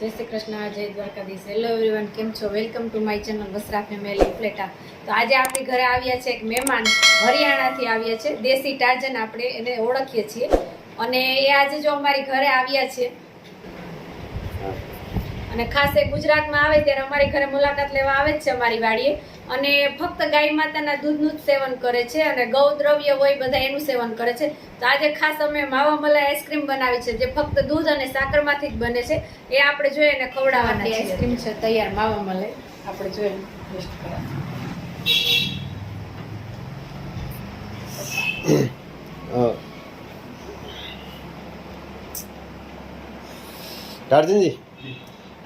જય શ્રી કૃષ્ણ, જય Dwarkadhish. Hello everyone કેમ છો? Welcome to my channel Vasra family પ્લેટા તો આજે આપણી ઘરે આવ્યા છે એક મહેમાન, હરિયાણાથી આવ્યા છે, દેશી ટાર્જન આપણે એને ઓળખીએ છીએ. અને એ આજે જો અમારી ઘરે આવ્યા છે. અને ખાસ એ ગુજરાતમાં આવે ત્યારે અમારી ઘરે મુલાકાત લેવા આવે જ છે અમારી વાડીએ. અને ફક્ત ગાય માતાના દૂધનું જ સેવન કરે છે અને ગૌદ્રવ્ય હોય બધા એનું સેવન કરે છે. તો આજે ખાસ અમે માવા મલાઈ આઈસ્ક્રીમ બનાવી છે જે ફક્ત દૂધ અને સાકરમાંથી જ બને છે. એ આપણે જોઈએ અને ખવડાવવાની આઈસ્ક્રીમ છે તૈયાર માવા મલાઈ. આપણે જોઈએ ટેસ્ટ કરવા કાર્તિનજી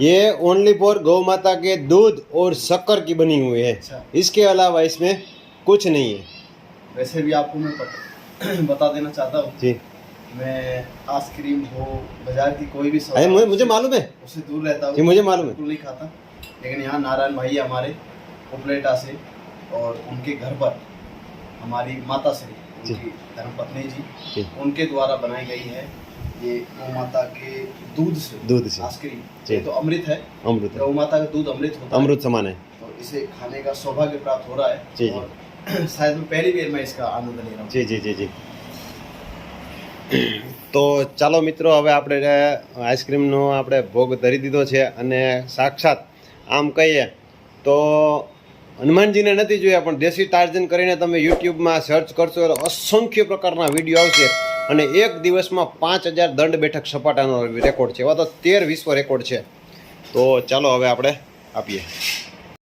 ये ओनली फॉर गौ माता के दूध और शक्कर की बनी हुई है। अच्छा। इसके अलावा इसमें कुछ नहीं है। वैसे भी आपको मैं पता, बता देना चाहता हूँ। जी। मैं आइसक्रीम हो बाज़ार की कोई भी अरे मुझे मुझे मालूम है। उससे दूर रहता हूँ। मुझे मालूम है। नहीं खाता। लेकिन यहाँ नारायण भाई हमारे उपलेटा से और उनके घर पर हमारी माता श्री धर्मपत्नी। जी। उनके द्वारा बनाई गई है ये गौ माता के दूध से दूध से। आइसक्रीम जी। ये तो अमृत है अमृत गौ माता का दूध अमृत होता है अमृत समान है तो इसे खाने का सौभाग्य प्राप्त हो रहा है जी, जी। और शायद मैं पहली बार मैं इसका आनंद ले रहा हूँ જી જી જી જી તો ચાલો મિત્રો હવે આપણે આઈસ્ક્રીમનો આપણે ભોગ ધરી દીધો છે અને સાક્ષાત આમ કહીએ તો હનુમાનજીને નથી જોયા પણ દેશી ટાર્જન કરીને તમે યુટ્યુબમાં સર્ચ કરશો એટલે અસંખ્ય પ્રકારના વિડીયો આવશે અને એક દિવસમાં પાંચ હજાર દંડ બેઠક સપાટાનો રેકોર્ડ છે. એવા તો તેર વિશ્વ રેકોર્ડ છે. તો ચાલો હવે આપણે આપીએ.